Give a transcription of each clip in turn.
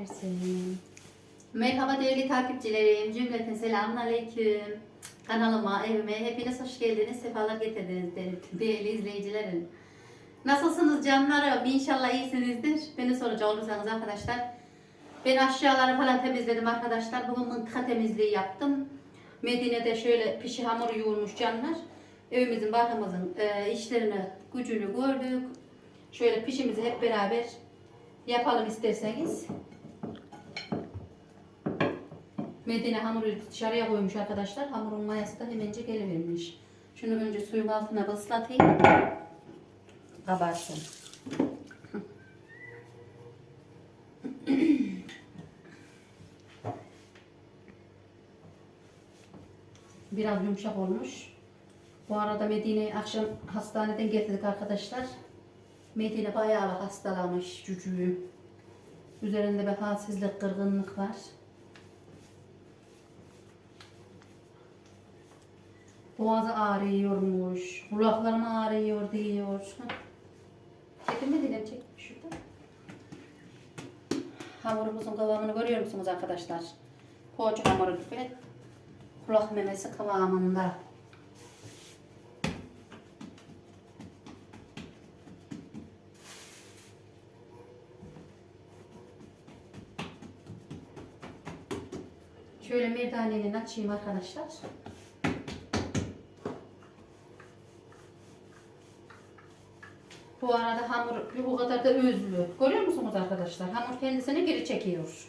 versin. Merhaba değerli takipçilerim. Cümleten selamun aleyküm. Kanalıma, evime hepiniz hoş geldiniz. Sefalar getirdiniz. Değerli izleyicilerim. Nasılsınız canlarım? İnşallah iyisinizdir. Beni soracak olursanız arkadaşlar. Ben aşağıları falan temizledim arkadaşlar. Bugün mıntıka temizliği yaptım. Medine'de şöyle pişi hamuru yoğurmuş canlar. Evimizin, barkımızın e, işlerini, gücünü gördük. Şöyle pişimizi hep beraber yapalım isterseniz. Medine hamuru dışarıya koymuş arkadaşlar. Hamurun mayası da hemencik gelivermiş. Şunu önce suyun altına ıslatayım. Kabarsın. Biraz yumuşak olmuş. Bu arada Medine'yi akşam hastaneden getirdik arkadaşlar. Medine bayağı hastalamış cücüğü. Üzerinde bir halsizlik, kırgınlık var. Boğazı ağrıyormuş, kulaklarım ağrıyor diyor. Çekin mi dilim çek şurada. Hamurumuzun kıvamını görüyor musunuz arkadaşlar? Poğaça hamuru gibi. Kulak memesi kıvamında. Şöyle merdanenin açayım arkadaşlar. Bu arada hamur bu kadar da özlü. Görüyor musunuz arkadaşlar? Hamur kendisini geri çekiyor.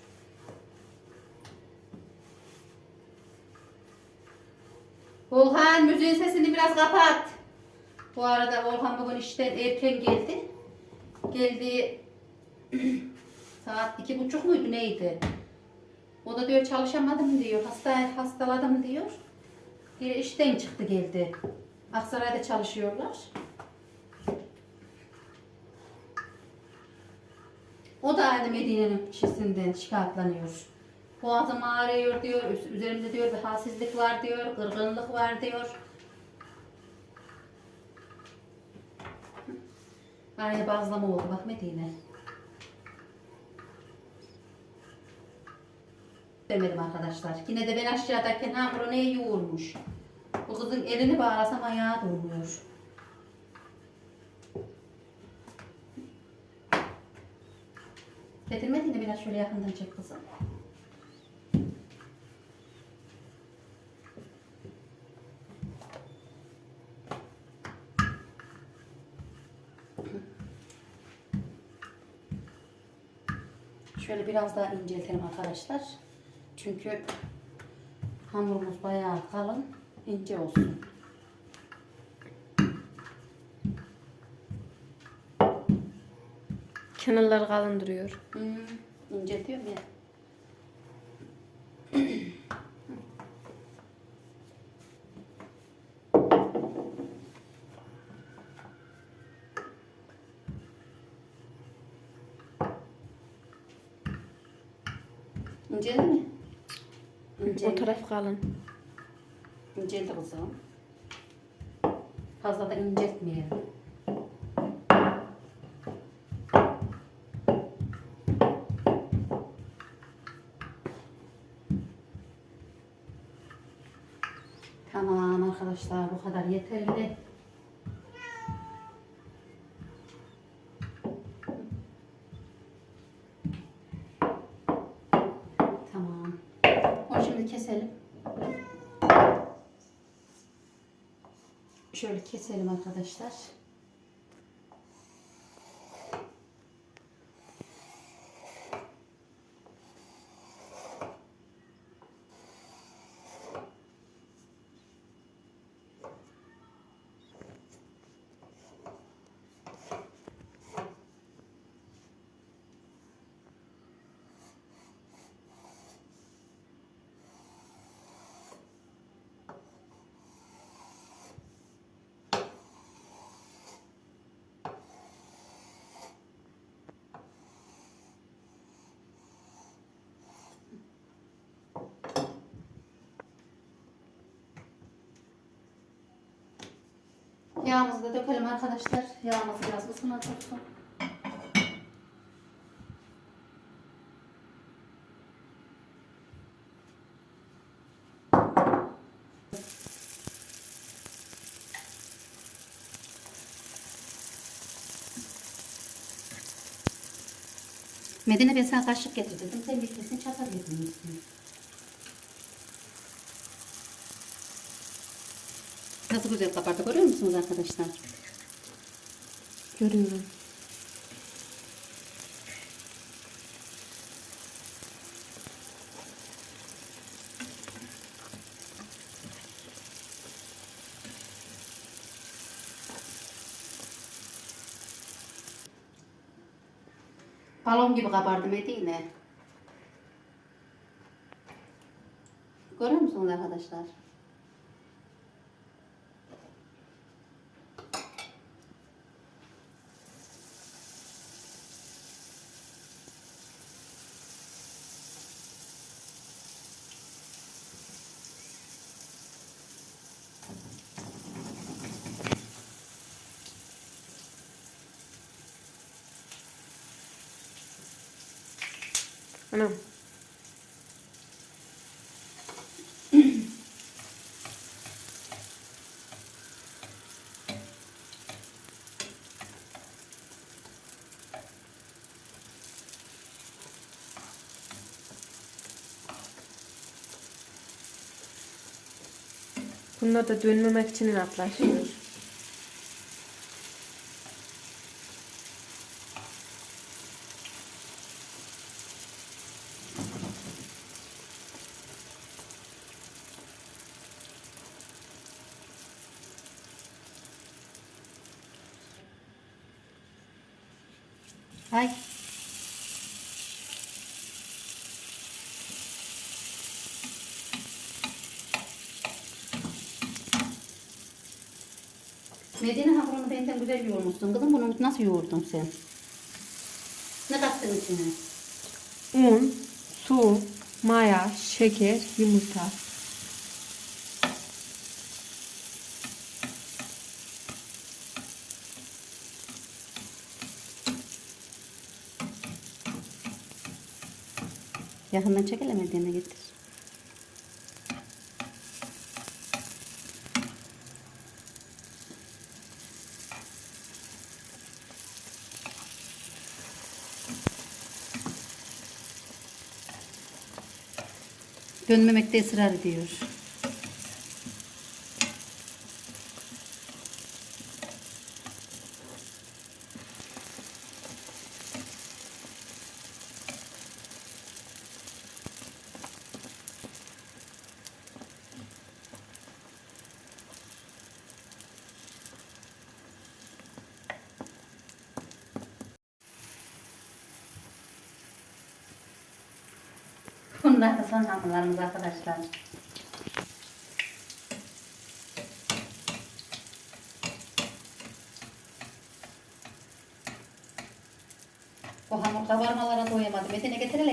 Volkan müziğin sesini biraz kapat. Bu arada Volkan bugün işten erken geldi. Geldi saat iki buçuk muydu neydi? O da diyor çalışamadım diyor. Hasta hastaladım diyor. Bir işten çıktı geldi. Aksaray'da çalışıyorlar. O da aynı Medine'nin kişisinden şikayetlanıyor. Boğazım ağrıyor diyor, üz- üzerimde diyor bir halsizlik var diyor, kırgınlık var diyor. Araya bazlama oldu bak Medine. Demedim arkadaşlar. Yine de ben aşağıdayken hamuru ne yoğurmuş. Bu kızın elini bağlasam ayağı durmuyor. Getirmedin de biraz şöyle yakından çek kızım. Şöyle biraz daha inceltelim arkadaşlar. Çünkü hamurumuz bayağı kalın, ince olsun. Kenarları kalın duruyor. Hmm, inceltiyorum ya. İnceldi mi? O İnceldi. taraf kalın. İnceldi kızım. Fazla da inceltmeyelim. Tamam bu kadar yeterli. Tamam. Onu şimdi keselim. Şöyle keselim arkadaşlar. Yağımızı da dökelim arkadaşlar. Yağımız biraz ısına tutsun. Medine ben sana kaşık getirdim. Sen bitmesin çatal getirdin. Nasıl güzel kabardı görüyor musunuz arkadaşlar? Görüyorum. Balon gibi kabardı Medine. Görüyor musunuz arkadaşlar? Anam. Bunlar da dönmemek için inatlaşıyor. Hay. Medine hamurunu benden güzel yoğurmuşsun. Kızım bunu nasıl yoğurdun sen? Ne kattın içine? Un, su, maya, şeker, yumurta. Yakından Medine getir. Dönmemekte ısrar ediyor. Bunlar da son hamurlarımız arkadaşlar. Bu hamur kabarmalara doyamadım. Medine getir hele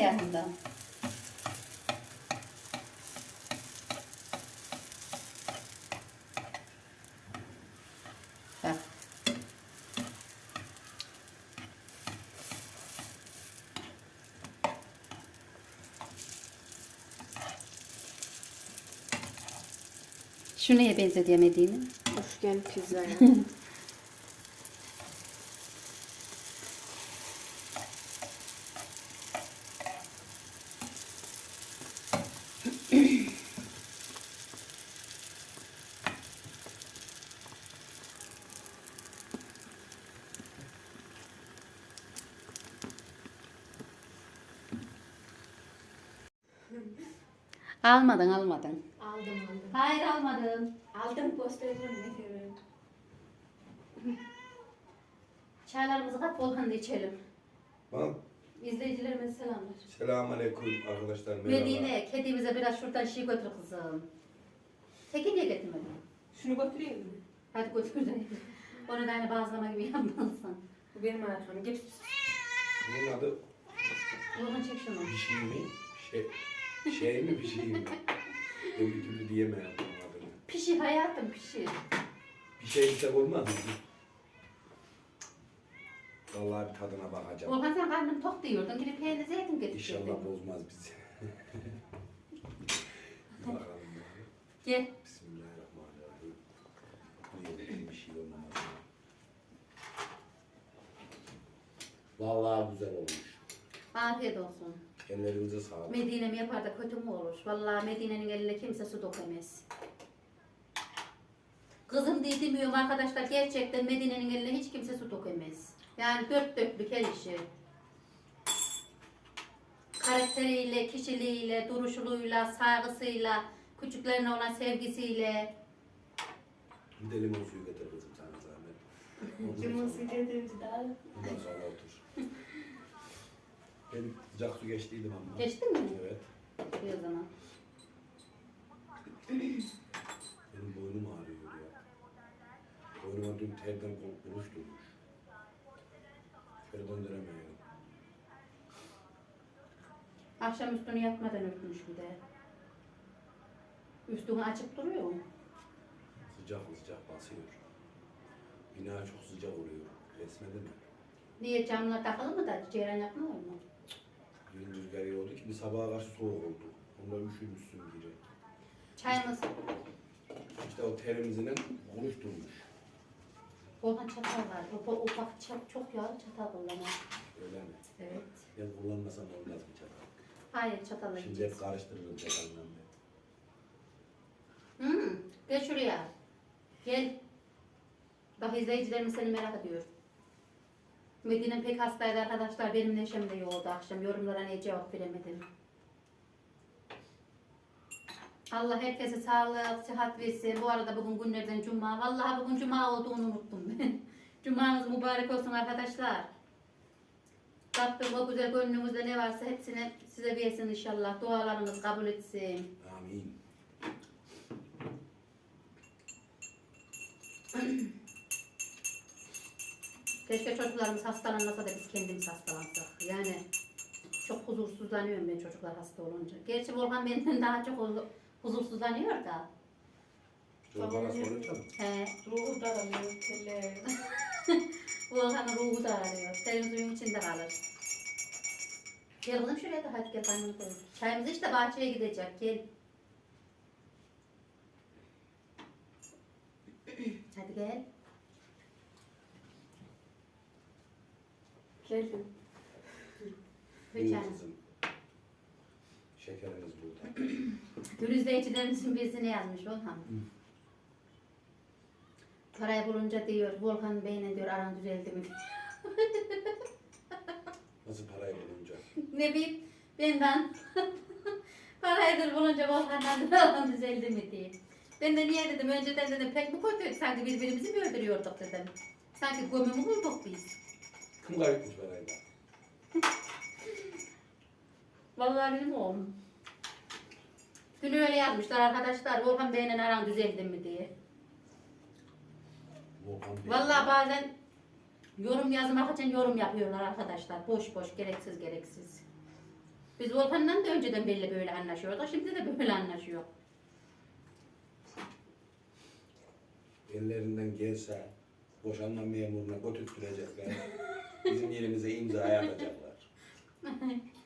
Şu neye benzedi ya Medine? Üçgen pizza. Almadın almadın. Aldım aldım. Hayır almadım. Aldım gösteririm ne görüyorum. Çaylarımızı kat Volkan'da içelim. Tamam. İzleyicilerimize selamlar. Selamünaleyküm arkadaşlar. Merhaba. Medine, kedimize biraz şuradan şey götür kızım. Teki niye getirmedin? Şunu götüreyim mi? Hadi götür de. Onu da hani bazlama gibi yapmalısın. Bu benim ayakkabım. Gips. Bunun adı Volkan çek şunu. bir şey mi? Şey, şey mi bir şey mi? Bir türlü diyemedim bunun adını. Pişi hayatım pişi. Bir şey desek olmaz mı? Vallahi bir tadına bakacağım. Volkan sen karnım tok diyordun. Gidip peynir zeytin İnşallah getirdin. bozmaz bizi. Bakalım. Gel. Bismillahirrahmanirrahim. Niye bir şey olmaz. Vallahi güzel olmuş. Afiyet olsun. Ellerinize sağlık. Medine mi yapar da kötü mü olur? Vallahi Medine'nin eline kimse su dökemez. Kızım diye demiyorum arkadaşlar gerçekten Medine'nin eline hiç kimse su dökemez. Yani dört dörtlük her işi. Karakteriyle, kişiliğiyle, duruşuluğuyla, saygısıyla, küçüklerine olan sevgisiyle. Bir de limon suyu getir kızım sana zahmet. Limon suyu getirmiş daha. Ondan sonra otur. Ben sıcak su geçtiydim ama. Geçtin mi? Evet. İyi o zaman. Benim boynum ağrıyor. Dün terden kuruş durmuş. Şöyle döndüremiyorum. Akşam üstünü yatmadan örtmüş bir de. Üstünü açık duruyor mu? Sıcak sıcak basıyor. Bina çok sıcak oluyor. Resmede mi? Niye camlar takılı mı da ceyran yapmıyor mu? Dün rüzgar oldu ki bir sabaha karşı soğuk oldu. Onda üşümüşsün biri. Çayımız İşte o terimizin kuruş durmuş. Olan çatal var. O, o ufak çok, çok yağlı çatal kullanıyor. Öyle mi? Evet. Ben kullanmasam olmaz mı çatal? Hayır çatalla Şimdi hep karıştırırım çatalla ben. Hmm, gel şuraya. Gel. Bak izleyicilerimiz seni merak ediyor. Medine pek hastaydı arkadaşlar. Benim neşem de yoğurdu akşam. Yorumlara ne cevap veremedim. Allah herkese sağlık, sıhhat versin. Bu arada bugün günlerden cuma. Vallahi bugün cuma olduğunu unuttum ben. Cumanız mübarek olsun arkadaşlar. Rabbim o güzel gönlümüzde ne varsa hepsini size versin inşallah. Dualarınız kabul etsin. Amin. Keşke çocuklarımız hastalanmasa da biz kendimiz hastalansak. Yani çok huzursuzlanıyorum ben çocuklar hasta olunca. Gerçi Volkan benden daha çok huzursuzlanıyor da. Çocuk bana sorunca mı? He, Ruhu daranıyor. Kelle. Volkan'ın ruhu da arıyor. Senin suyun içinde kalır. Gel kızım şuraya da hadi gel karnını koy. Çayımız işte bahçeye gidecek. Gel. hadi gel. Geldim. Buyur çayını. kızım. Şekeriniz burada. Dün izleyicilerimizin birisi ne yazmış Volkan? Parayı bulunca diyor, Volkan Bey'le diyor aran düzeldi mi? Nasıl parayı bulunca? ne bileyim, benden paraydır bulunca Volkan'dan aran düzeldi mi diye. Ben de niye dedim, önceden dedim pek mi kötüydük, sanki birbirimizi mi öldürüyorduk dedim. Sanki gömümü bulduk biz. Kim kayıpmış parayı da? Vallahi benim oğlum. Dün öyle yazmışlar arkadaşlar, Volkan Bey'le aran düzeldi mi diye. Vallahi bazen yorum yazmak için yorum yapıyorlar arkadaşlar. Boş boş, gereksiz gereksiz. Biz Volkan'la da önceden belli böyle anlaşıyorduk. Şimdi de böyle anlaşıyor. Ellerinden gelse boşanma memuruna götürtürecekler. Bizim yerimize imza atacaklar.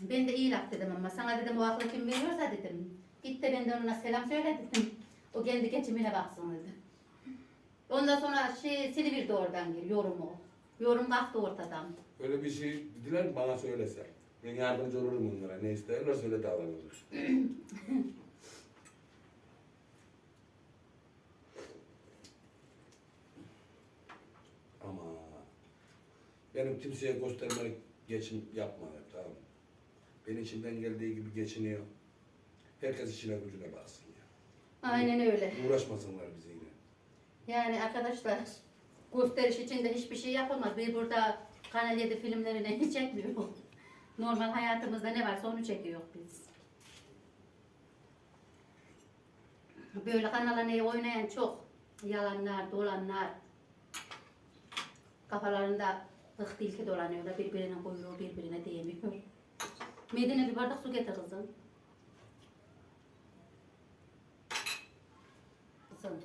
Ben de iyi laf dedim ama sana dedim o aklı kim veriyorsa dedim. Git de ben de ona selam söyle dedim. O kendi geçimine baksın dedim. Ondan sonra şey silivirdi oradan bir yorumu. Yorum kalktı ortadan. Öyle bir şey diler bana söylese. Ben yardımcı olurum onlara. Ne isterler söyle davranırız. Ama benim kimseye göstermelik geçim yapma tamam mı? Ben içimden geldiği gibi geçiniyor. Herkes işine gücüne baksın ya. Aynen öyle. Uğraşmasınlar bize yine. Yani arkadaşlar gösteriş için de hiçbir şey yapılmaz. Bir burada Kanal 7 filmlerine hiç çekmiyor. Normal hayatımızda ne varsa onu çekiyor biz. Böyle kanala ne oynayan çok. Yalanlar, dolanlar. Kafalarında tilki dolanıyorlar. Birbirine koyuyor, birbirine değmiyor. Medine bir bardak su getir kızım. Kızım.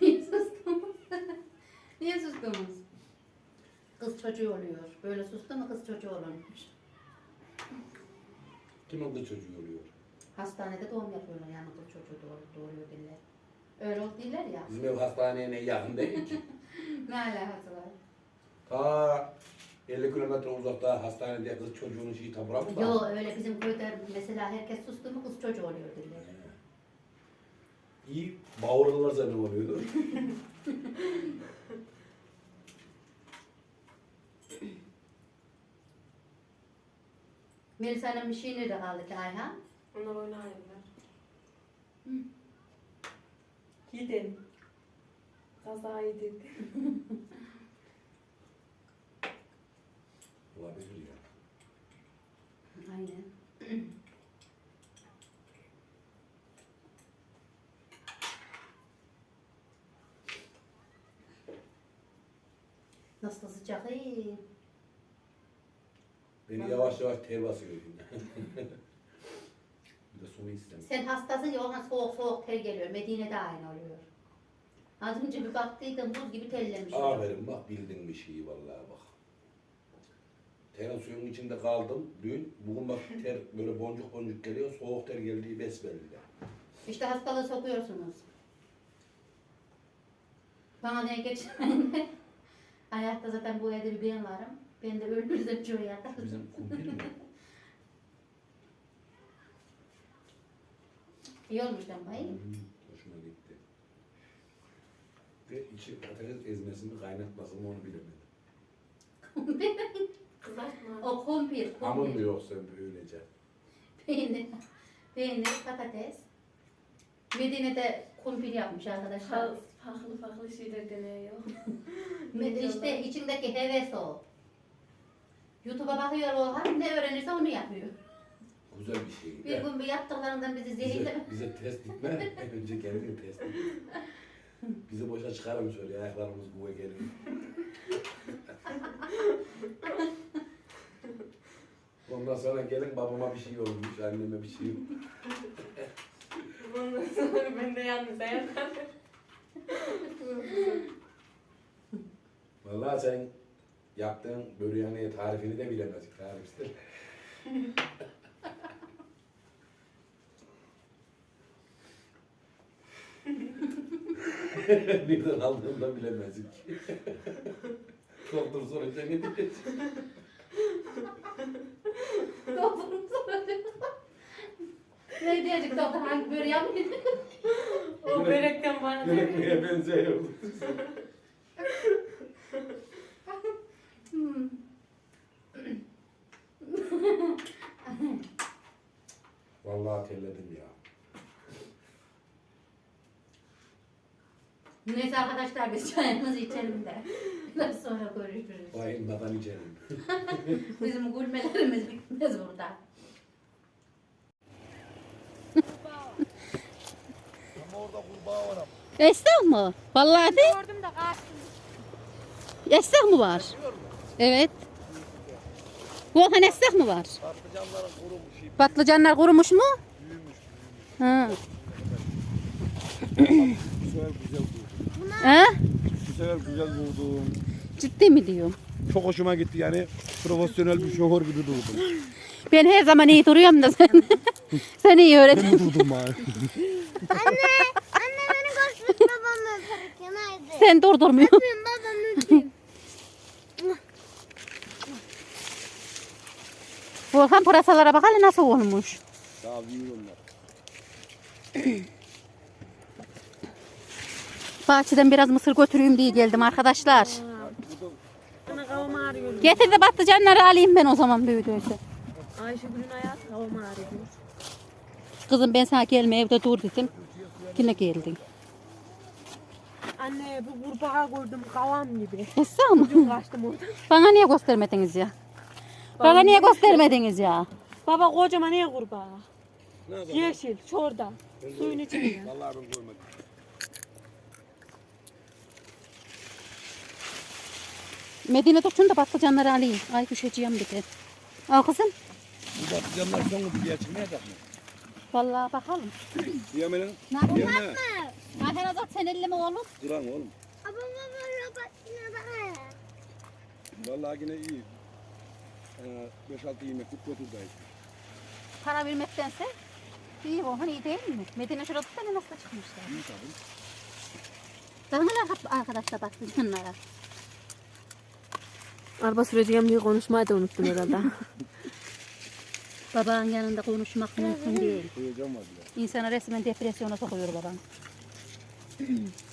Niye sustun? Hakkımız. Kız çocuğu oluyor. Böyle sustu mu kız çocuğu olurmuş. Kimin kız çocuğu oluyor? Hastanede doğum yapıyorlar yani kız çocuğu doğ- doğuruyor diller. Öyle oldu diller ya. Bizim ev hastaneye ne yakın değil ki. Ne alakası var? Ta 50 kilometre uzakta hastanede kız çocuğunun şeyi tabura mı var? Yo öyle bizim köyde mesela herkes sustu mu kız çocuğu oluyor diller. İyi bağırırlar zaten oluyordu. Melisa'nın bir şey nerede kaldı ki Ayhan? Onlar oynayırlar. Hı. Gidin. Kaza yedin. Olabilir ya. Aynen. Nasıl sıcak iyi. Beni yavaş yavaş ter basıyor şimdi. bir de sonu istemiyorum. Sen hastasın ya soğuk soğuk ter geliyor. Medine'de aynı oluyor. Az önce bir baktıydım buz gibi terlemiş. Aferin bak bildin bir şeyi vallahi bak. Terin suyun içinde kaldım dün. Bugün bak ter böyle boncuk boncuk geliyor. Soğuk ter geldiği besbelli. İşte hastalığı sokuyorsunuz. Bana ne geçmeyin. Hayatta zaten bu evde bir ben varım. Ben de öldürsem çoğu yatar. Bizim kumpir mi? İyi olmuş iyi. Hmm, hoşuma gitti. Ve içi patates ezmesini kaynatmasını onu bilemedim. Kızartma. o kumpir, Hamur mu kumpir. yoksa böylece? Peynir, peynir, patates. Medine'de kumpir yapmış arkadaşlar. Fa- Farklı farklı şeyler deniyor. Me- İşte içindeki heves o. YouTube'a bakıyor Orhan, ne öğrenirse onu yapıyor. Güzel bir şey. Bir gün bir yaptıklarından bizi zehirle... Bize, bize test etme. Önce kendini test et. Bizi boşa çıkarım şöyle ayaklarımız buğa geliyor. Ondan sonra gelin babama bir şey olmuş, anneme bir şey olmuş. Ondan sonra ben de yalnız ayaklarım. Vallahi sen yaptığın böreğinin tarifini de bilemezdik tarifte. Nereden aldığını da bilemezdik. Doktor sorunca ne diyecek? ne diyecek doktor hangi böreği mıydı? O börekten bana Börekliğe benziyor. Hmm. Vallahi terledim ya. Neyse arkadaşlar biz çayımızı içelim de. Biraz sonra görüşürüz. Bayılmadan içelim. Bizim gülmelerimiz bitmez burada. Esnaf mı? Vallahi de. Gördüm de kaçtım. Esnaf mı var? Evet. Volkan esnaf mı var? Patlıcanların kurumuş. Patlıcanlar kurumuş mu? Ha. Bu sefer güzel vurdum. Ha? Bu sefer güzel vurdum. Ciddi mi diyorum? Çok hoşuma gitti yani profesyonel bir şoför gibi durdum. Ben her zaman iyi duruyorum da sen. sen iyi öğret. Beni durdurma. Anne, anne beni koş babamı öperken haydi. Sen durdurmuyorsun. Öpeyim babamı öpeyim. Volkan pırasalara bak hele nasıl olmuş. Daha büyür onlar. Bahçeden biraz mısır götüreyim diye geldim arkadaşlar. Bana kafam ağrıyor. Getir de patlıcanları alayım ben o zaman büyüdüyse. Ayşegül'ün hayatı kafam ağrıyor. Kızım ben sana gelme evde dur dedim. Yine geldin. Anne bu kurbağa gördüm kavam gibi. Esra mı? Ucum kaçtım oradan. Bana niye göstermediniz ya? Bana niye göstermediniz ya? Baba kocaman niye kurbağa? Yeşil, şurada. Suyun içinde. Vallahi ben görmedim. Medine tutun da patlıcanları alayım. Ay düşeceğim bir de. Al kızım. Bu patlıcanlar son diye çıkmayacak mı? Vallahi bakalım. Yemenin. Ne yapayım? Yeme. Ayhan Azat sen elleme oğlum. Duran oğlum. Ama baba robot yine bana. Vallahi yine iyi. Ee, 5-6 yemeklik götürdü. Para vermektense iyi o hani iyi değil mi? Medine şurada da nasıl çıkmışlar. İyi tabii. Daha arkadaşlar baktım şunlara. Araba süreceğim diye konuşmayı da unuttum herhalde. Babanın yanında konuşmak mümkün değil. İnsana resmen depresyona sokuyor baban.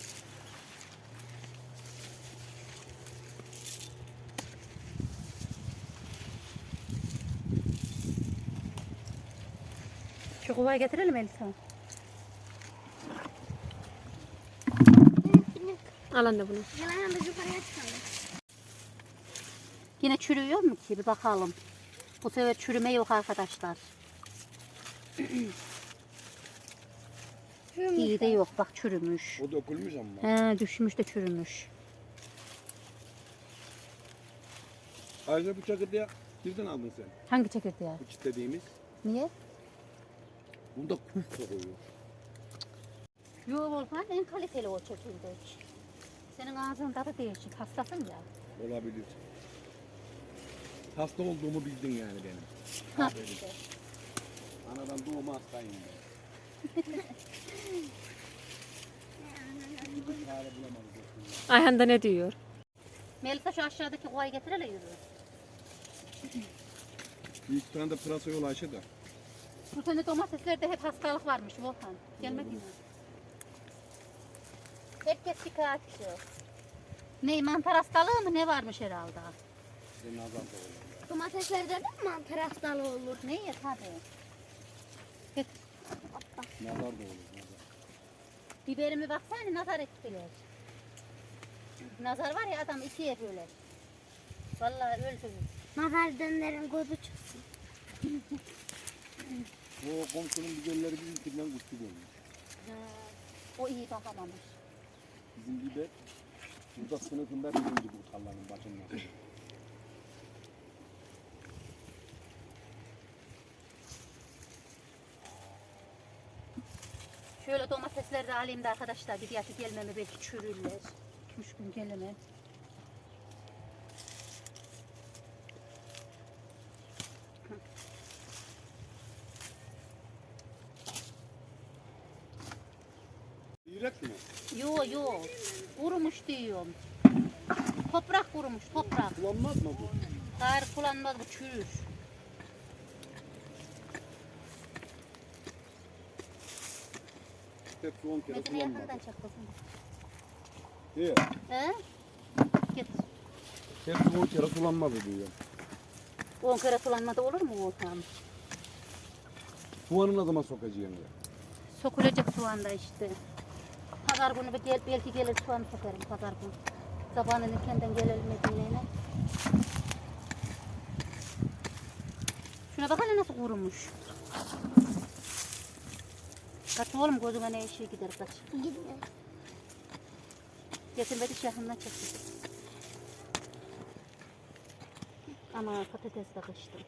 Şu kovayı getirelim Elisa. Al anne bunu. Hemen biz yukarıya çıkalım. Yine çürüyor mu ki? Bir bakalım. Bu sefer çürüme yok arkadaşlar. İyi de yok. Bak çürümüş. O dökülmüş ama. He düşmüş de çürümüş. Ayrıca bu çakırdıya birden aldın sen. Hangi çekirdeği? Bu çitlediğimiz. Niye? Bunda kuf kokuyor. Yok Volkan en kaliteli o çekirdek. Senin ağzın tadı değişik. Hastasın ya. Olabilir. Hasta olduğumu bildin yani benim. Ha. Aferin. Anadan doğma hastayım ben. Çare. Ayhan da ne diyor? Melisa şu aşağıdaki kovayı getir hele yürü. Bir iki tane de pırasa yol Ayşe de. Bu sene domateslerde hep hastalık varmış Volkan. Gelmek mi? Herkes şikayetçi. Ne mantar hastalığı mı ne varmış herhalde? Senin da. Domateslerde de mi mantar hastalığı olur? Ne ya tabii. Nazar da olur. Nazar. Biberimi baksana nazar ettiler. Nazar var ya adam ikiye böler. Vallahi öldürür. Nazar dönlerin gözü çıksın. O komşunun biberleri bizimkinden güçlü. Ha, o iyi bakamamış. Bizim biber burada sınıfında birinci bu tarlanın başında. Şöyle domatesleri de alayım da arkadaşlar bir yatı gelmeme belki çürürler. 2-3 gün gelemem. Kurumuş diyorum. Toprak kurumuş toprak. Kullanmaz mı bu? Hayır kullanmaz bu çürür. Hepsi 10 kere Mesela yakından kullanmadı. çak kızım. İyi. He? Git. Hepsi 10 kere kullanmadı diyor. 10 kere sulanmada olur mu Volkan? Soğanı ne zaman sokacaksın ya? Sokulacak soğan da işte. Pazar günü bir gel, belki gelir soğan sokarım pazar günü. Sabahın erkenden gelelim Medine'ye. Şuna bak hele nasıl kurumuş. Kaç oğlum gözüme ne işe gider kaç. Gitme. Getir beni şahından çek. Ama patates de kıştım.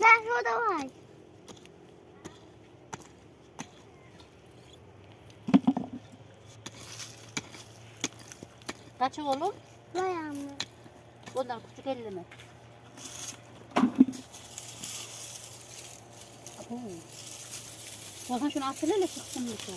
Ben şurada var. Kaç oğlum? Vay anne. Ondan küçük elli mi? Abo. Volkan şunu hele çıksın bir şey.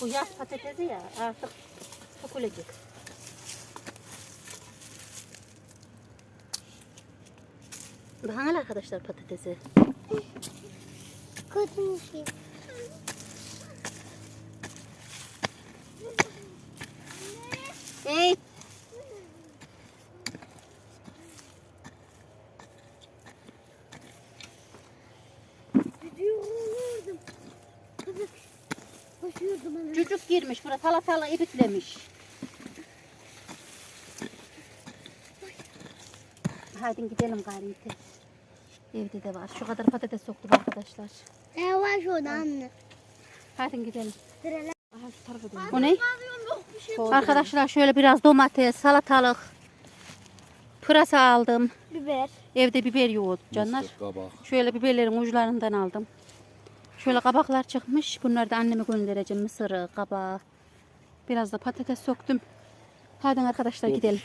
Bu yaz patatesi ya artık sokulacak. Bakın arkadaşlar patatesi. Kötü şey. Ey! Yürüyordum. Kızık. Koşuyordum hemen. Cücük girmiş buraya salatalı ibiklemiş. Haydi gidelim gari. Evde de var. Şu kadar patates soktum arkadaşlar. Ne var şurada anne? Hadi gidelim. Aha şu tarafa dön. O ne? Şey. Arkadaşlar şöyle biraz domates, salatalık, pırasa aldım. Biber. Evde biber yoğurdu canlar. Kabak. Şöyle biberlerin uçlarından aldım. Şöyle kabaklar çıkmış. Bunları da anneme göndereceğim. Mısırı, kabağı. Biraz da patates soktum. Hadi arkadaşlar gidelim.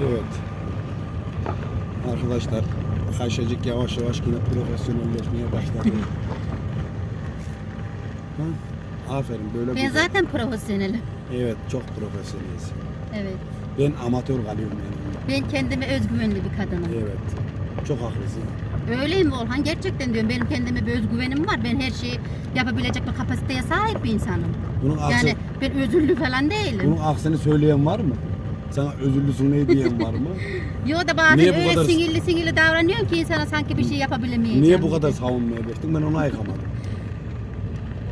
Evet. Arkadaşlar Ayşecik yavaş yavaş yine profesyonelleşmeye başladı. ha? Aferin böyle Ben güzel. zaten profesyonelim. Evet çok profesyoneliz. Evet. Ben amatör kalıyorum yani. Ben kendime özgüvenli bir kadınım. Evet. Çok haklısın. Öyleyim Orhan. Gerçekten diyorum. Benim kendime bir özgüvenim var. Ben her şeyi yapabilecek bir kapasiteye sahip bir insanım. Bunun aksi, Yani ben özürlü falan değilim. bunun aksini söyleyen var mı? Sana özürlüsün ne diyen var mı? Yo da bazen Niye bu öyle kadar- sinirli sinirli davranıyorsun ki insana sanki bir şey yapabilemeyeceğim. Niye bu kadar savunmaya geçtin? Ben onu ayıkamadım.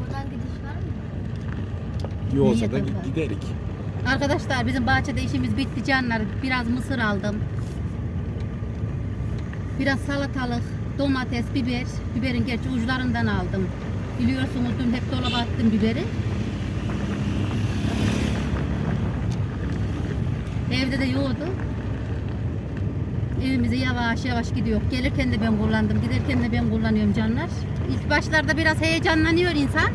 Oradan gidiş var mı? İyi olsa da Niye giderik. Arkadaşlar bizim bahçede işimiz bitti canlar. Biraz mısır aldım. Biraz salatalık, domates, biber. Biberin gerçi uçlarından aldım. Biliyorsunuz dün hep dolaba attım biberi. Evde de yoğurdu. Evimize yavaş yavaş gidiyor. Gelirken de ben kullandım, giderken de ben kullanıyorum canlar. İlk başlarda biraz heyecanlanıyor insan.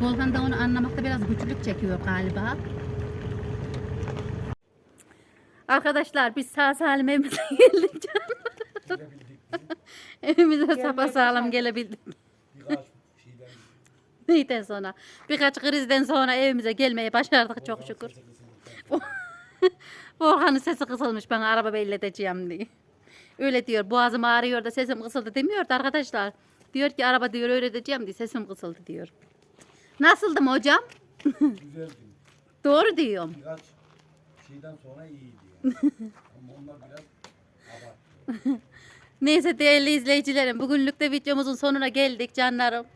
Volkan da onu anlamakta biraz güçlük çekiyor galiba. Arkadaşlar biz sağ salim evimize geldik canlar. evimize sapa sağlam gelebildik. Neyden sonra? Birkaç krizden sonra evimize gelmeyi başardık çok şükür. Volkan'ın sesi kısılmış bana araba belleteceğim diye. Öyle diyor boğazım ağrıyor da sesim kısıldı demiyor da arkadaşlar. Diyor ki araba diyor öğreteceğim diye sesim kısıldı diyor. Nasıldım hocam? güzeldi. Doğru diyorum. Birkaç şeyden sonra iyiydi yani. Ama onlar biraz abarttı. Neyse değerli izleyicilerim bugünlük de videomuzun sonuna geldik canlarım.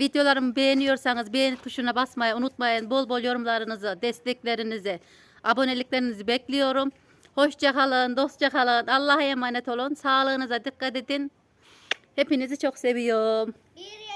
Videolarımı beğeniyorsanız beğeni tuşuna basmayı unutmayın. Bol bol yorumlarınızı, desteklerinizi, aboneliklerinizi bekliyorum. Hoşça kalın, dostça kalın. Allah'a emanet olun. Sağlığınıza dikkat edin. Hepinizi çok seviyorum. Bir